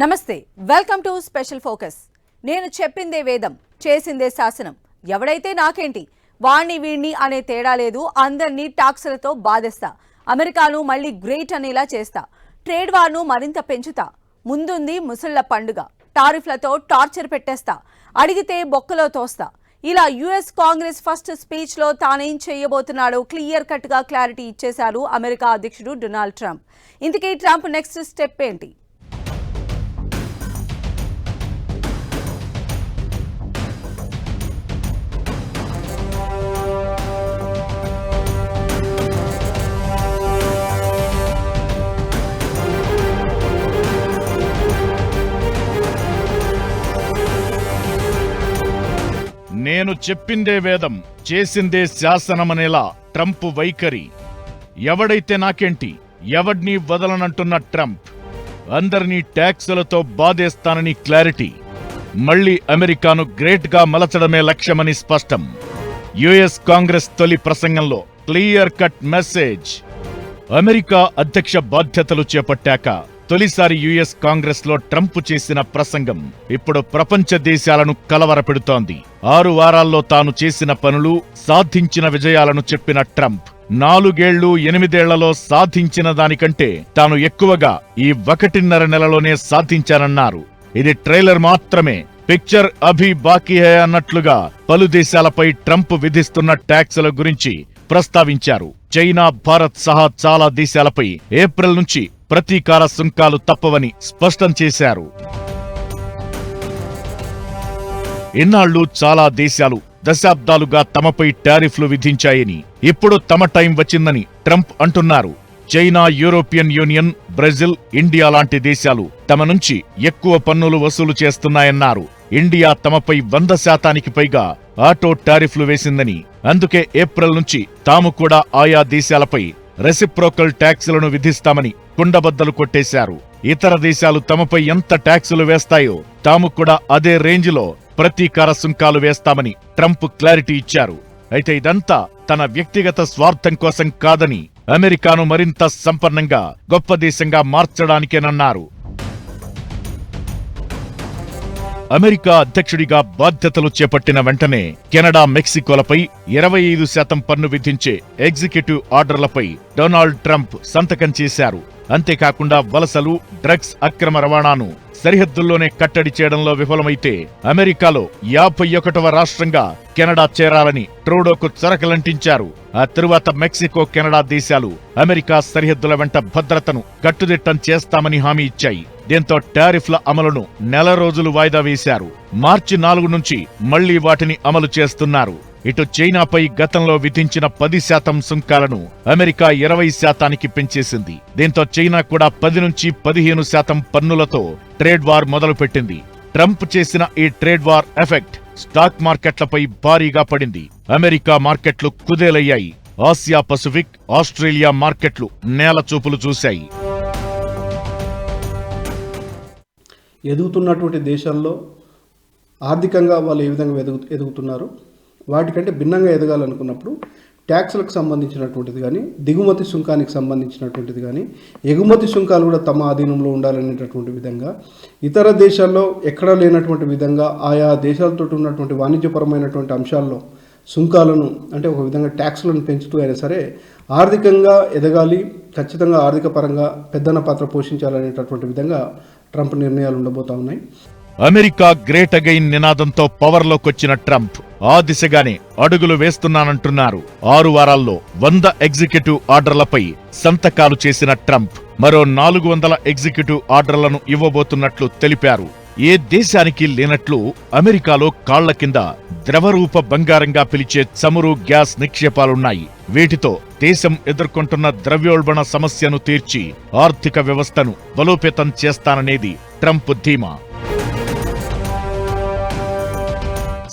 నమస్తే welcome to special focus. నేను చెప్పిందే వేదం చేసిందే శాసనం. ఎవడైతే నాకేంటి వాణ్ణి వీణ్ణి అనే తేడా లేదు అందరినీ టాక్సులతో బాధేస్తా. అమెరికాను మళ్ళీ గ్రేట్ అనేలా చేస్తా. ట్రేడ్ వార్ను మరింత పెంచుతా. ముందుంది ముసళ్ళ పండుగ. టారిఫ్లతో టార్చర్ పెట్టేస్తా. అడిగితే బొక్కలో తోస్తా. ఇలా యుఎస్ కాంగ్రెస్ ఫస్ట్ స్పీచ్లో తానేం చేయబోతున్నాడో క్లియర్ కట్గా క్లారిటీ ఇచ్చేశారు అమెరికా అధ్యక్షుడు డొనాల్డ్ ట్రంప్. ఇంతకీ ట్రంప్ నెక్స్ట్ స్టెప్ ఏంటి? నేను చెప్పిందే వేదం చేసిందే శాసనమనేలా ట్రంప్ వైఖరి. ఎవడైతే నాకేంటి ఎవడ్నీ వదలనంటున్న ట్రంప్. అందరినీ ట్యాక్సులతో బాధేస్తానని క్లారిటీ. మళ్ళీ అమెరికాను గ్రేట్గా మలచడమే లక్ష్యమని స్పష్టం. యుఎస్ కాంగ్రెస్ తొలి ప్రసంగంలో క్లియర్ కట్ మెసేజ్. అమెరికా అధ్యక్ష బాధ్యతలు చేపట్టాక తొలిసారి యుఎస్ కాంగ్రెస్లో ట్రంప్ చేసిన ప్రసంగం ఇప్పుడు ప్రపంచ దేశాలను కలవరపెడుతోంది. ఆరు వారాల్లో తాను చేసిన పనులు సాధించిన విజయాలను చెప్పిన ట్రంప్ నాలుగేళ్ళు ఎనిమిదేళ్ళలో సాధించిన దానికంటే తాను ఎక్కువగా ఈ ఒకటిన్నర నెలలోనే సాధించానన్నారు. ఇది ట్రైలర్ మాత్రమే. పిక్చర్ అభి బాకీ హే అన్నట్లుగా పలు దేశాలపై ట్రంప్ విధిస్తున్న ట్యాక్సుల గురించి ప్రస్తావించారు. చైనా భారత్ సహా చాలా దేశాలపై ఏప్రిల్ నుంచి ప్రతీకార సుంకాలు తప్పవని స్పష్టం చేశారు. ఇన్నాళ్ళు చాలా దేశాలు దశాబ్దాలుగా తమపై టారిఫ్లు విధించాయని ఇప్పుడు తమ టైం వచ్చిందని ట్రంప్ అంటున్నారు. China European Union Brazil India లాంటి దేశాలు తమ నుంచి ఎక్కువ పన్నులు వసూలు చేస్తున్నాయన్నారు. ఇండియా తమపై వంద శాతానికి పైగా ఆటో టారిఫ్లు వేసిందని అందుకే ఏప్రిల్ నుంచి తాము కూడా ఆయా దేశాలపై రెసిప్రోకల్ ట్యాక్సులను విధిస్తామని కుండబద్దలు కొట్టేశారు. ఇతర దేశాలు తమపై ఎంత ట్యాక్సులు వేస్తాయో తాము కూడా అదే రేంజ్లో ప్రతీకార సుంకాలు వేస్తామని ట్రంప్ క్లారిటీ ఇచ్చారు. అయితే ఇదంతా తన వ్యక్తిగత స్వార్థం కోసం కాదని అమెరికాను మరింత సంపన్నంగా గొప్ప దేశంగా మార్చడానికేనన్నారు. అమెరికా అధ్యక్షుడిగా బాధ్యతలు చేపట్టిన వెంటనే కెనడా మెక్సికోలపై ఇరవై ఐదు శాతం పన్ను విధించే ఎగ్జిక్యూటివ్ ఆర్డర్లపై డొనాల్డ్ ట్రంప్ సంతకం చేశారు. అంతేకాకుండా వలసలు డ్రగ్స్ అక్రమ రవాణాను సరిహద్దుల్లోనే కట్టడి చేయడంలో విఫలమైతే అమెరికాలో యాభై ఒకటవ రాష్ట్రంగా కెనడా చేరాలని ట్రూడోకు చరకలంటించారు. ఆ తరువాత మెక్సికో కెనడా దేశాలు అమెరికా సరిహద్దుల వెంట భద్రతను కట్టుదిట్టం చేస్తామని హామీ ఇచ్చాయి. దీంతో టారిఫ్ల అమలును నెల రోజులు వాయిదా వేశారు. మార్చి నాలుగు నుంచి మళ్ళీ వాటిని అమలు చేస్తున్నారు. ఇటు చైనాపై గతంలో విధించిన పది శాతం సుంకాలను అమెరికా ఇరవై శాతానికి పెంచేసింది. దీంతో చైనా కూడా పది నుంచి పదిహేను శాతం పన్నులతో ట్రేడ్ వార్ మొదలుపెట్టింది. ట్రంప్ చేసిన ఈ ట్రేడ్ వార్ ఎఫెక్ట్ స్టాక్ మార్కెట్లపై భారీగా పడింది. అమెరికా మార్కెట్లు కుదేలయ్యాయి. ఆసియా పసిఫిక్ ఆస్ట్రేలియా మార్కెట్లు నేల చూపులు చూశాయి. ఎదుగుతున్నటువంటి దేశాల్లో ఆర్థికంగా వాళ్ళు ఏ విధంగా ఎదుగు ఎదుగుతున్నారు? వాటికంటే భిన్నంగా ఎదగాలనుకున్నప్పుడు ట్యాక్స్లకు సంబంధించినటువంటిది కానీ దిగుమతి సుంకానికి సంబంధించినటువంటిది కానీ ఎగుమతి సుంకాలు కూడా తమ ఆధీనంలో ఉండాలనేటటువంటి విధంగా ఇతర దేశాల్లో ఎక్కడా లేనటువంటి విధంగా ఆయా దేశాలతో ఉన్నటువంటి వాణిజ్యపరమైనటువంటి అంశాల్లో సుంకాలను అంటే ఒక విధంగా ట్యాక్స్లను పెంచుతూ అయినా సరే ఆర్థికంగా ఎదగాలి ఖచ్చితంగా ఆర్థిక పరంగా పెద్దన పాత్ర పోషించాలనేటటువంటి విధంగా ట్రంప్ నిర్ణయాలు ఉండబోతా ఉన్నాయి. అమెరికా గ్రేట్ అగైన్ నినాదంతో పవర్లోకొచ్చిన ట్రంప్ ఆ దిశగానే అడుగులు వేస్తున్నానంటున్నారు. ఆరు వారాల్లో వంద ఎగ్జిక్యూటివ్ ఆర్డర్లపై సంతకాలు చేసిన ట్రంప్ మరో నాలుగు వందల ఎగ్జిక్యూటివ్ ఆర్డర్లను ఇవ్వబోతున్నట్లు తెలిపారు. ఏ దేశానికి లేనట్లు అమెరికాలో కాళ్ళ కింద ద్రవరూప బంగారంగా పిలిచే చమురు గ్యాస్ నిక్షేపాలున్నాయి. వీటితో దేశం ఎదుర్కొంటున్న ద్రవ్యోల్బణ సమస్యను తీర్చి ఆర్థిక వ్యవస్థను బలోపేతం చేస్తాననేది ట్రంప్ ధీమా.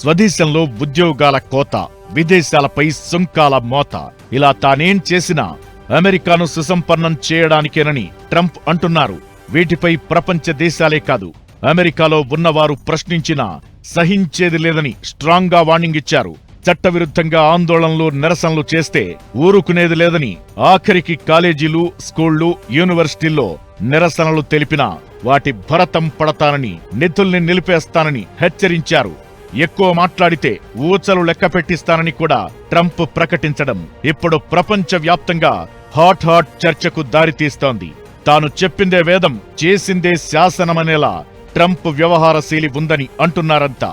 స్వదేశంలో ఉద్యోగాల కోత విదేశాలపై సుంకాల మోత ఇలా తానేం చేసినా అమెరికాను సుసంపన్నం చేయడానికేనని ట్రంప్ అంటున్నారు. వీటిపై ప్రపంచ దేశాలే కాదు అమెరికాలో ఉన్నవారు ప్రశ్నించినా సహించేది లేదని స్ట్రాంగ్గా వార్నింగ్ ఇచ్చారు. చట్టవిరుద్ధంగా ఆందోళనలు నిరసనలు చేస్తే ఊరుకునేది లేదని ఆఖరికి కాలేజీలు స్కూళ్ళు యూనివర్సిటీల్లో నిరసనలు తెలిపినా వాటి భరతం పడతానని నిధుల్ని నిలిపేస్తానని హెచ్చరించారు. ఎక్కువ మాట్లాడితే ఊచలు లెక్క పెట్టిస్తానని కూడా ట్రంప్ ప్రకటించడం ఇప్పుడు ప్రపంచ వ్యాప్తంగా హాట్ హాట్ చర్చకు దారితీస్తోంది. తాను చెప్పిందే వేదం చేసిందే శాసనమనేలా ట్రంప్ వ్యవహార శైలి ఉందని అంటున్నారంతా.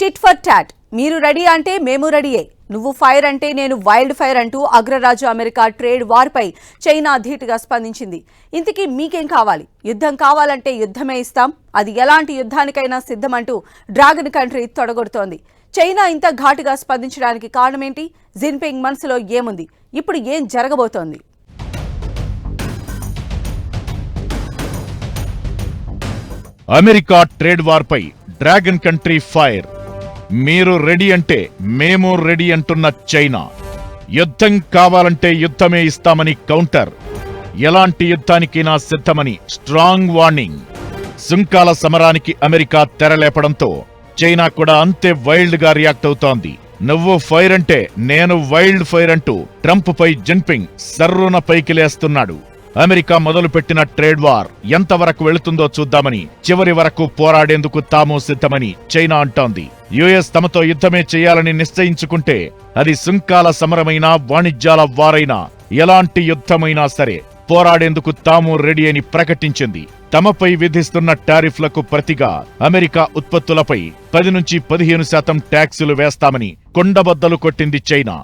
టిట్ ఫర్ టాట్ మీరు రెడీ అంటే మేము రెడీయే. నువ్వు ఫైర్ అంటే నేను వైల్డ్ ఫైర్ అంటూ అగ్రరాజు అమెరికా ట్రేడ్ వార్పై చైనా ధీటుగా స్పందించింది. ఇంతకీ మీకేం కావాలి? యుద్ధం కావాలంటే యుద్ధమే ఇస్తాం. అది ఎలాంటి యుద్ధానికైనా సిద్ధమంటూ డ్రాగన్ కంట్రీ తొడగొడుతోంది. చైనా ఇంత ఘాటుగా స్పందించడానికి కారణమేంటి? జిన్పింగ్ మనసులో ఏముంది? ఇప్పుడు ఏం జరగబోతోంది? అమెరికా ట్రేడ్ వార్పై డ్రాగన్ కంట్రీ ఫైర్. మీరు రెడీ అంటే మేము రెడీ అంటున్న చైనా. యుద్ధం కావాలంటే యుద్ధమే ఇస్తామని కౌంటర్. ఎలాంటి యుద్ధానికైనా సిద్ధమని స్ట్రాంగ్ వార్నింగ్. సుంకాల సమరానికి అమెరికా తెరలేపడంతో చైనా కూడా అంతే వైల్డ్గా రియాక్ట్ అవుతోంది. నువ్వు ఫైర్ అంటే నేను వైల్డ్ ఫైర్ అంటూ ట్రంప్ పై జిన్పింగ్ సర్రున పైకి లేస్తున్నాడు అమెరికా మొదలుపెట్టిన ట్రేడ్ వార్ ఎంతవరకు వెళుతుందో చూద్దామని చివరి వరకు పోరాడేందుకు తాము సిద్ధమని చైనా అంటోంది. యుఎస్ తమతో యుద్ధమే చేయాలని నిశ్చయించుకుంటే అది సుంకాల సమరమైనా వాణిజ్యాల వారైనా ఎలాంటి యుద్ధమైనా సరే పోరాడేందుకు తాము రెడీ అని ప్రకటించింది. తమపై విధిస్తున్న టారిఫ్లకు ప్రతిగా అమెరికా ఉత్పత్తులపై పది నుంచి పదిహేను శాతం ట్యాక్సులు వేస్తామని కొండబద్దలు కొట్టింది చైనా.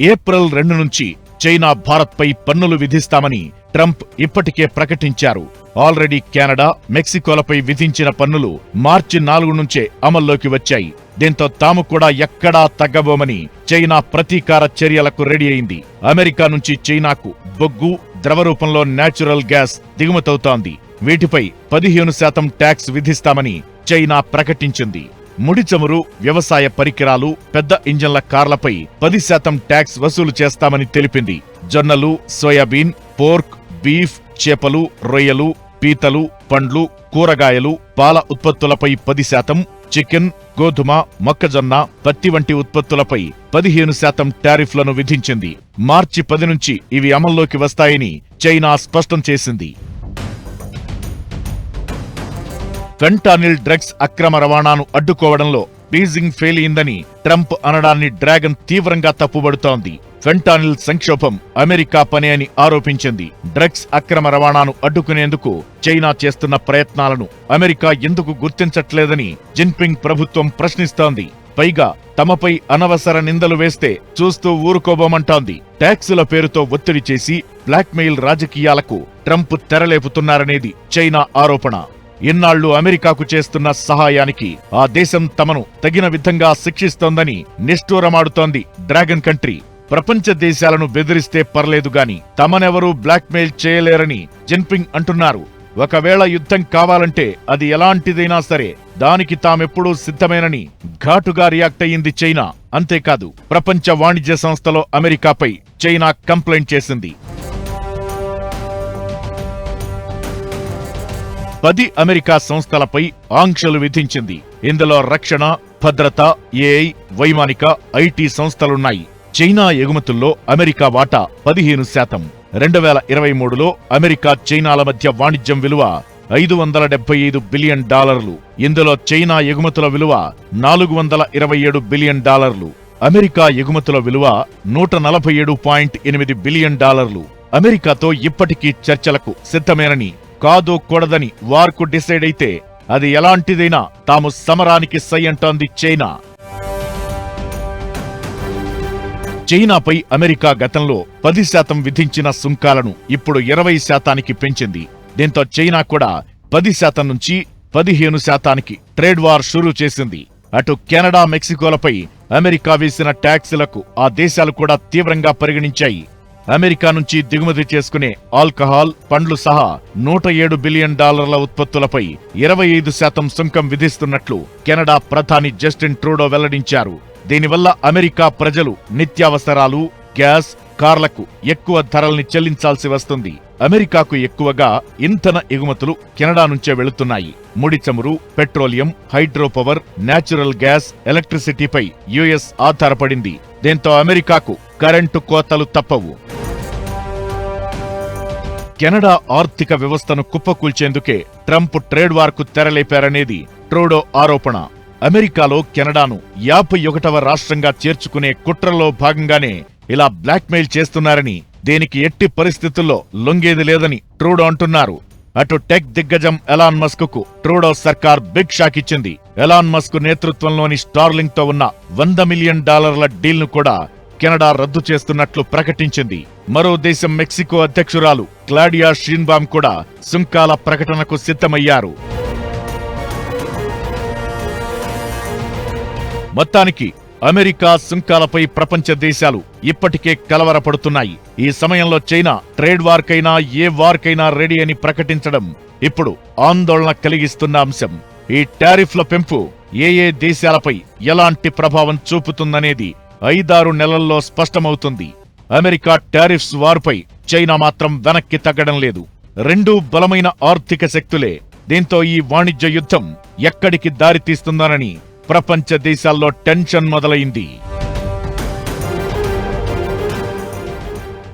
ఏప్రిల్ రెండు నుంచి చైనా భారత్పై పన్నులు విధిస్తామని ట్రంప్ ఇప్పటికే ప్రకటించారు. ఆల్రెడీ కెనడా మెక్సికోలపై విధించిన పన్నులు మార్చి నాలుగు నుంచే అమల్లోకి వచ్చాయి. దీంతో తాము కూడా ఎక్కడా తగ్గబోమని చైనా ప్రతీకార చర్యలకు రెడీ అయింది. అమెరికా నుంచి చైనాకు బొగ్గు ద్రవ రూపంలో నేచురల్ గ్యాస్ దిగుమతవుతోంది. వీటిపై పదిహేను శాతం ట్యాక్స్ విధిస్తామని చైనా ప్రకటించింది. ముడి చమురు వ్యవసాయ పరికరాలు పెద్ద ఇంజన్ల కార్లపై పది శాతం ట్యాక్స్ వసూలు చేస్తామని తెలిపింది. జొన్నలు సోయాబీన్ పోర్క్ బీఫ్ చేపలు రొయ్యలు పీతలు పండ్లు కూరగాయలు పాల ఉత్పత్తులపై పది శాతం చికెన్ గోధుమ మొక్కజొన్న పత్తి వంటి ఉత్పత్తులపై పదిహేను శాతం టారిఫ్లను విధించింది. మార్చి పది నుంచి ఇవి అమల్లోకి వస్తాయని చైనా స్పష్టం చేసింది. ఫెంటానిల్ డ్రగ్స్ అక్రమ రవాణాను అడ్డుకోవడంలో బీజింగ్ ఫెయిల్ అయిందని ట్రంప్ అనడాన్ని డ్రాగన్ తీవ్రంగా తప్పుబడుతోంది. ఫెంటానిల్ సంక్షోభం అమెరికా పని అని ఆరోపించింది. డ్రగ్స్ అక్రమ రవాణాను అడ్డుకునేందుకు చైనా చేస్తున్న ప్రయత్నాలను అమెరికా ఎందుకు గుర్తించట్లేదని జిన్పింగ్ ప్రభుత్వం ప్రశ్నిస్తోంది. పైగా తమపై అనవసర నిందలు వేస్తే చూస్తూ ఊరుకోబోమంటోంది. ట్యాక్సుల పేరుతో ఒత్తిడి చేసి బ్లాక్మెయిల్ రాజకీయాలకు ట్రంప్ తెరలేపుతున్నారనేది చైనా ఆరోపణ. ఇన్నాళ్ళు అమెరికాకు చేస్తున్న సహాయానికి ఆ దేశం తమను తగిన విధంగా శిక్షిస్తోందని నిష్ఠూరమాడుతోంది డ్రాగన్ కంట్రీ. ప్రపంచ దేశాలను బెదిరిస్తే పర్లేదు గాని తమనెవరూ బ్లాక్మెయిల్ చేయలేరని జిన్పింగ్ అంటున్నారు. ఒకవేళ యుద్ధం కావాలంటే అది ఎలాంటిదైనా సరే దానికి తామెప్పుడూ సిద్ధమేనని ఘాటుగా రియాక్ట్ అయ్యింది చైనా. అంతేకాదు ప్రపంచ వాణిజ్య సంస్థలో అమెరికాపై చైనా కంప్లైంట్ చేసింది. పది అమెరికా సంస్థలపై ఆంక్షలు విధించింది. ఇందులో రక్షణ భద్రత ఏఐ వైమానిక ఐటీ సంస్థలున్నాయి. చైనా ఎగుమతుల్లో అమెరికా వాటా పదిహేను శాతం. రెండు వేల ఇరవై మూడులో అమెరికా చైనాల మధ్య వాణిజ్యం విలువ ఐదు వందల డెబ్బై ఐదు బిలియన్ డాలర్లు. ఇందులో చైనా ఎగుమతుల విలువ నాలుగు వందల ఇరవై ఏడు బిలియన్ డాలర్లు. అమెరికా ఎగుమతుల విలువ నూట నలభై ఏడు పాయింట్ ఎనిమిది బిలియన్ డాలర్లు. అమెరికాతో ఇప్పటికీ చర్చలకు సిద్ధమేనని కాదో కూడదని వార్కు డిసైడ్ అయితే అది ఎలాంటిదైనా తాము సమరానికి సై అంటోంది చైనా. చైనాపై అమెరికా గతంలో పది శాతం విధించిన సుంకాలను ఇప్పుడు ఇరవై శాతానికి పెంచింది. దీంతో చైనా కూడా పది శాతం నుంచి పదిహేను శాతానికి ట్రేడ్ వార్ షురూ చేసింది. అటు కెనడా మెక్సికోలపై అమెరికా వేసిన ట్యాక్సులకు ఆ దేశాలు కూడా తీవ్రంగా పరిగణించాయి. అమెరికా నుంచి దిగుమతి చేసుకునే ఆల్కహాల్ పండ్లు సహా నూట ఏడు బిలియన్ డాలర్ల ఉత్పత్తులపై ఇరవై ఐదు శాతం సుంకం విధిస్తున్నట్లు కెనడా ప్రధాని జస్టిన్ ట్రూడో వెల్లడించారు. దీనివల్ల అమెరికా ప్రజలు నిత్యావసరాలు గ్యాస్ కార్లకు ఎక్కువ ధరల్ని చెల్లించాల్సి వస్తుంది. అమెరికాకు ఎక్కువగా ఇంధన ఎగుమతులు కెనడా నుంచే వెళుతున్నాయి. ముడి చమురు పెట్రోలియం హైడ్రోపవర్ నేచురల్ గ్యాస్ ఎలక్ట్రిసిటీపై యుఎస్ ఆధారపడింది. దీంతో అమెరికాకు కరెంటు కోతలు తప్పవు. కెనడా ఆర్థిక వ్యవస్థను కుప్పకూల్చేందుకే ట్రంప్ ట్రేడ్ వార్కు తెరలేపారనేది ట్రూడో ఆరోపణ. అమెరికాలో కెనడాను యాభై ఒకటవ రాష్ట్రంగా చేర్చుకునే కుట్రలో భాగంగానే ఇలా బ్లాక్మెయిల్ చేస్తున్నారని దేనికి ఎట్టి పరిస్థితుల్లో లొంగేది లేదని ట్రూడో అంటున్నారు. అటు టెక్ దిగ్గజం ఎలాన్ మస్క్కు ట్రూడో సర్కార్ బిగ్ షాక్ ఇచ్చింది. ఎలాన్ మస్క్ నేతృత్వంలోని స్టార్లింగ్తో ఉన్న వంద మిలియన్ డాలర్ల డీల్ను కూడా కెనడా రద్దు చేస్తున్నట్లు ప్రకటించింది. మరో దేశం మెక్సికో అధ్యక్షురాలు క్లాడియా షీన్బామ్ కూడా సుంకాల ప్రకటనకు సిద్ధమయ్యారు. మొత్తానికి అమెరికా సుంకాలపై ప్రపంచ దేశాలు ఇప్పటికే కలవరపడుతున్నాయి. ఈ సమయంలో చైనా ట్రేడ్ వార్కైనా ఏ వార్కైనా రెడీ అని ప్రకటించడం ఇప్పుడు ఆందోళన కలిగిస్తున్న అంశం. ఈ టారిఫ్ల పెంపు ఏ ఏ దేశాలపై ఎలాంటి ప్రభావం చూపుతుందనేది ఐదారు నెలల్లో స్పష్టమవుతుంది. అమెరికా టారిఫ్స్ వార్పై చైనా మాత్రం వెనక్కి తగ్గడం లేదు. రెండూ బలమైన ఆర్థిక శక్తులే. దీంతో ఈ వాణిజ్య యుద్ధం ఎక్కడికి దారితీస్తుందోనని ప్రపంచ దేశాల్లో టెన్షన్ మొదలైంది.